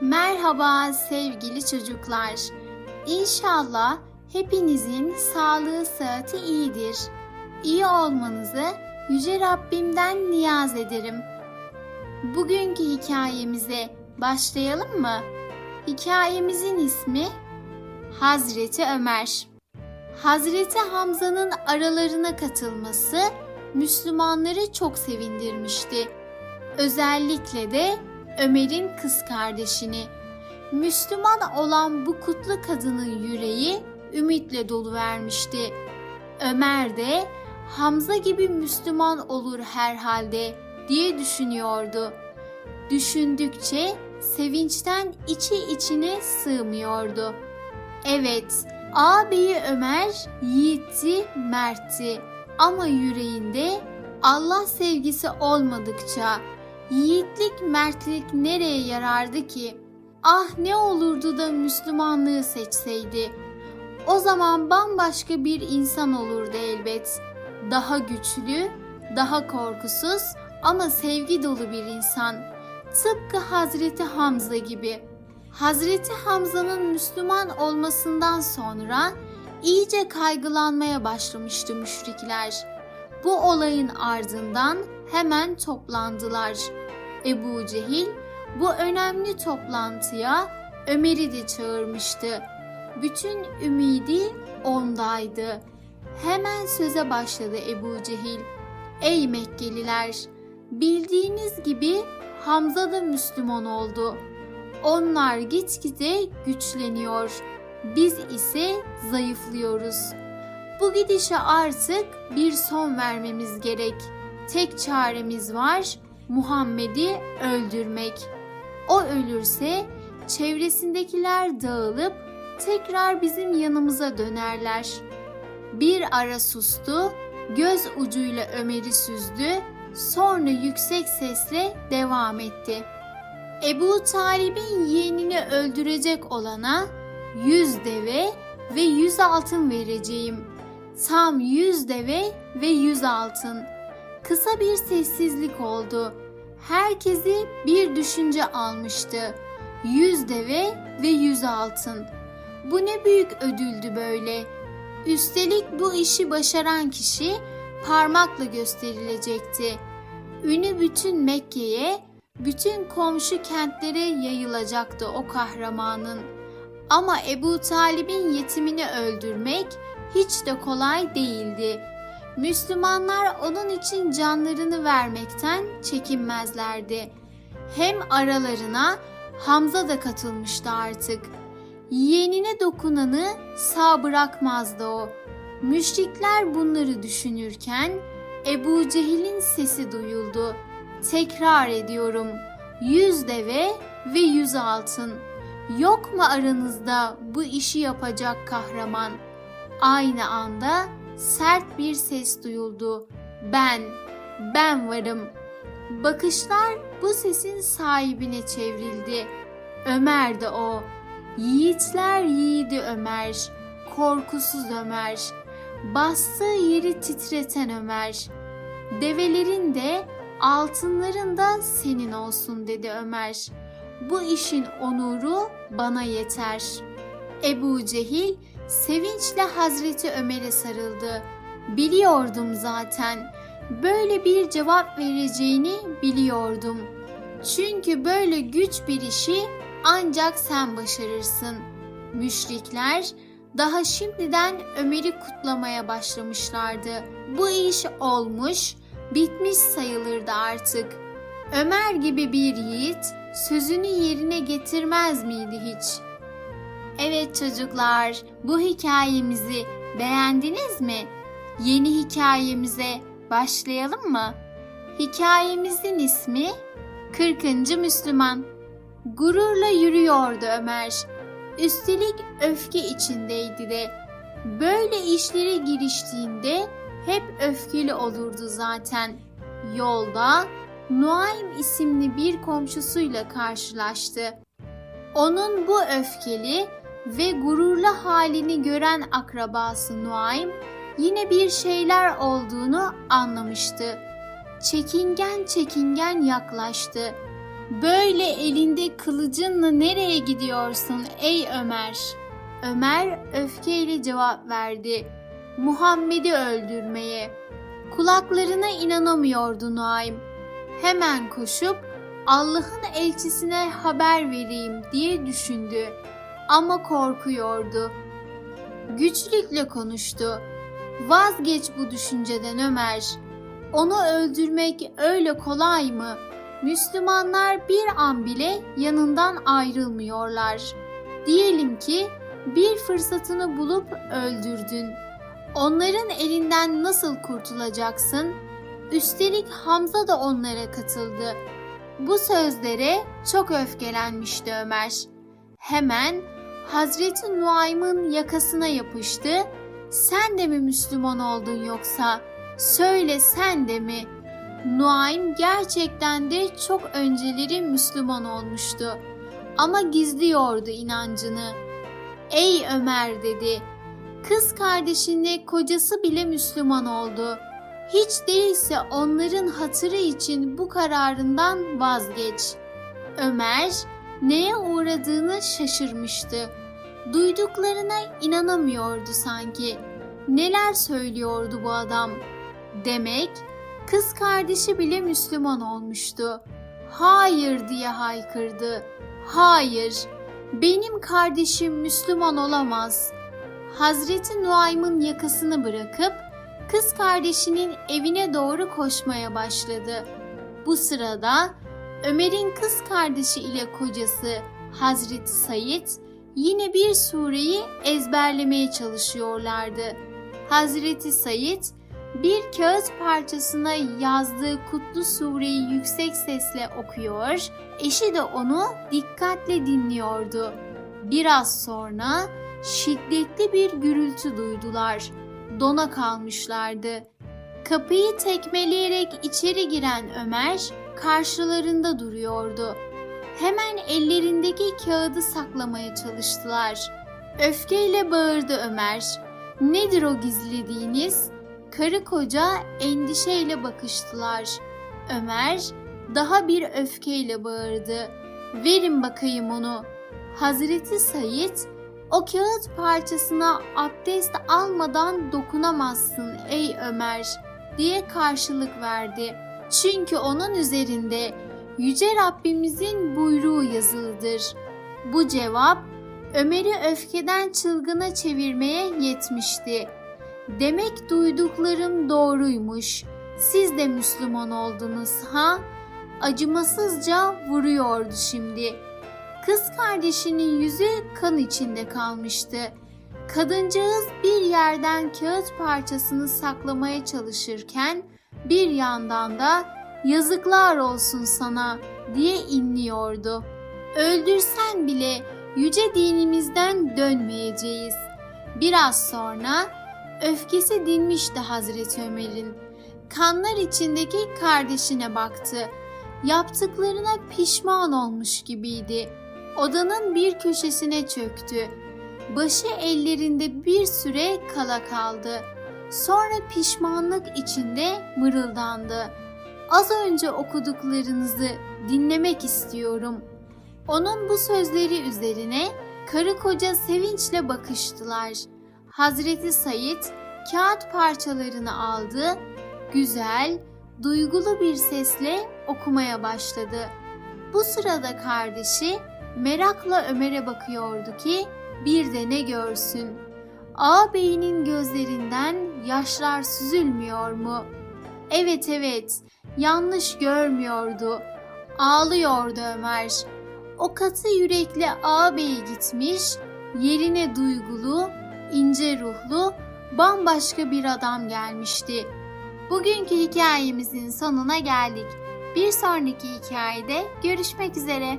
Merhaba sevgili çocuklar. İnşallah hepinizin sağlığı sıhhati iyidir. İyi olmanızı Yüce Rabbimden niyaz ederim. Bugünkü hikayemize başlayalım mı? Hikayemizin ismi Hazreti Ömer. Hazreti Hamza'nın aralarına katılması Müslümanları çok sevindirmişti. Özellikle de Ömer'in kız kardeşini. Müslüman olan bu kutlu kadının yüreği ümitle dolu vermişti. Ömer de Hamza gibi Müslüman olur herhalde diye düşünüyordu. Düşündükçe sevinçten içi içine sığmıyordu. Evet, ağabeyi Ömer yiğitti, mertti ama yüreğinde Allah sevgisi olmadıkça yiğitlik, mertlik nereye yarardı ki? Ah ne olurdu da Müslümanlığı seçseydi. O zaman bambaşka bir insan olurdu elbet. Daha güçlü, daha korkusuz ama sevgi dolu bir insan. Tıpkı Hazreti Hamza gibi. Hazreti Hamza'nın Müslüman olmasından sonra iyice kaygılanmaya başlamıştı müşrikler. Bu olayın ardından hemen toplandılar. Ebu Cehil bu önemli toplantıya Ömer'i de çağırmıştı. Bütün ümidi ondaydı. Hemen söze başladı Ebu Cehil. Ey Mekkeliler! Bildiğiniz gibi Hamza da Müslüman oldu. Onlar gitgide güçleniyor. Biz ise zayıflıyoruz. Bu gidişe artık bir son vermemiz gerek. Tek çaremiz var, Muhammed'i öldürmek. O ölürse çevresindekiler dağılıp tekrar bizim yanımıza dönerler. Bir ara sustu, göz ucuyla Ömer'i süzdü, sonra yüksek sesle devam etti. Ebu Talib'in yeğenini öldürecek olana yüz deve ve yüz altın vereceğim. Tam yüz deve ve yüz altın. Kısa bir sessizlik oldu. Herkesi bir düşünce almıştı. Yüz deve ve yüz altın. Bu ne büyük ödüldü böyle. Üstelik bu işi başaran kişi parmakla gösterilecekti. Ünü bütün Mekke'ye, bütün komşu kentlere yayılacaktı o kahramanın. Ama Ebu Talib'in yetimini öldürmek hiç de kolay değildi. Müslümanlar onun için canlarını vermekten çekinmezlerdi. Hem aralarına Hamza da katılmıştı artık. Yeğenine dokunanı sağ bırakmazdı o. Müşrikler bunları düşünürken Ebu Cehil'in sesi duyuldu. Tekrar ediyorum. Yüz deve ve yüz altın. Yok mu aranızda bu işi yapacak kahraman? Aynı anda sert bir ses duyuldu. Ben, ben varım. Bakışlar bu sesin sahibine çevrildi. Ömer de o. Yiğitler yiğidi Ömer. Korkusuz Ömer. Bastığı yeri titreten Ömer. Develerin de altınların da senin olsun dedi Ömer. Bu işin onuru bana yeter. Ebu Cehil sevinçle Hazreti Ömer'e sarıldı. Biliyordum zaten. Böyle bir cevap vereceğini biliyordum. Çünkü böyle güç bir işi ancak sen başarırsın. Müşrikler daha şimdiden Ömer'i kutlamaya başlamışlardı. Bu iş olmuş, bitmiş sayılırdı artık. Ömer gibi bir yiğit sözünü yerine getirmez miydi hiç? Evet çocuklar, bu hikayemizi beğendiniz mi? Yeni hikayemize başlayalım mı? Hikayemizin ismi 40. Müslüman. Gururla yürüyordu Ömer. Üstelik öfke içindeydi de. Böyle işlere giriştiğinde hep öfkeli olurdu zaten. Yolda Nuaym isimli bir komşusuyla karşılaştı. Onun bu öfkeli ve gururlu halini gören akrabası Nuaym yine bir şeyler olduğunu anlamıştı. Çekingen çekingen yaklaştı. Böyle elinde kılıcınla nereye gidiyorsun ey Ömer? Ömer öfkeyle cevap verdi. Muhammed'i öldürmeye. Kulaklarına inanamıyordu Nuaym. Hemen koşup Allah'ın elçisine haber vereyim diye düşündü. Ama korkuyordu. Güçlükle konuştu. Vazgeç bu düşünceden Ömer. Onu öldürmek öyle kolay mı? Müslümanlar bir an bile yanından ayrılmıyorlar. Diyelim ki bir fırsatını bulup öldürdün. Onların elinden nasıl kurtulacaksın? Üstelik Hamza da onlara katıldı. Bu sözlere çok öfkelenmişti Ömer. Hemen Hazreti Nuaym'ın yakasına yapıştı. Sen de mi Müslüman oldun yoksa? Söyle sen de mi? Nuaym gerçekten de çok önceleri Müslüman olmuştu. Ama gizliyordu inancını. Ey Ömer dedi. Kız kardeşinle kocası bile Müslüman oldu. Hiç değilse onların hatırı için bu kararından vazgeç. Ömer neye uğradığını şaşırmıştı. Duyduklarına inanamıyordu sanki. Neler söylüyordu bu adam? Demek kız kardeşi bile Müslüman olmuştu. Hayır diye haykırdı. Hayır, benim kardeşim Müslüman olamaz. Hazreti Nuaym'ın yakasını bırakıp kız kardeşinin evine doğru koşmaya başladı. Bu sırada Ömer'in kız kardeşi ile kocası Hazreti Said yine bir sureyi ezberlemeye çalışıyorlardı. Hazreti Said bir kağıt parçasına yazdığı kutlu sureyi yüksek sesle okuyor, eşi de onu dikkatle dinliyordu. Biraz sonra şiddetli bir gürültü duydular. Dona kalmışlardı. Kapıyı tekmeleyerek içeri giren Ömer karşılarında duruyordu. Hemen ellerindeki kağıdı saklamaya çalıştılar. Öfkeyle bağırdı Ömer. Nedir o gizlediğiniz? Karı koca endişeyle bakıştılar. Ömer daha bir öfkeyle bağırdı. Verin bakayım onu. Hazreti Said o kağıt parçasına abdest almadan dokunamazsın ey Ömer diye karşılık verdi. Çünkü onun üzerinde Yüce Rabbimizin buyruğu yazılıdır. Bu cevap Ömer'i öfkeden çılgına çevirmeye yetmişti. Demek duyduklarım doğruymuş. Siz de Müslüman oldunuz ha? Acımasızca vuruyordu şimdi. Kız kardeşinin yüzü kan içinde kalmıştı. Kadıncağız bir yerden kağıt parçasını saklamaya çalışırken bir yandan da yazıklar olsun sana diye inliyordu. Öldürsen bile yüce dinimizden dönmeyeceğiz. Biraz sonra öfkesi dinmişti Hazreti Ömer'in. Kanlar içindeki kardeşine baktı. Yaptıklarına pişman olmuş gibiydi. Odanın bir köşesine çöktü. Başı ellerinde bir süre kala kaldı. Sonra pişmanlık içinde mırıldandı. Az önce okuduklarınızı dinlemek istiyorum. Onun bu sözleri üzerine karı koca sevinçle bakıştılar. Hazreti Said kağıt parçalarını aldı, güzel, duygulu bir sesle okumaya başladı. Bu sırada kardeşi merakla Ömer'e bakıyordu ki bir de ne görsün. Ağabeyinin gözlerinden yaşlar süzülmüyor mu? Evet evet, yanlış görmüyordu. Ağlıyordu Ömer. O katı yürekli ağabeye gitmiş, yerine duygulu, ince ruhlu, bambaşka bir adam gelmişti. Bugünkü hikayemizin sonuna geldik. Bir sonraki hikayede görüşmek üzere.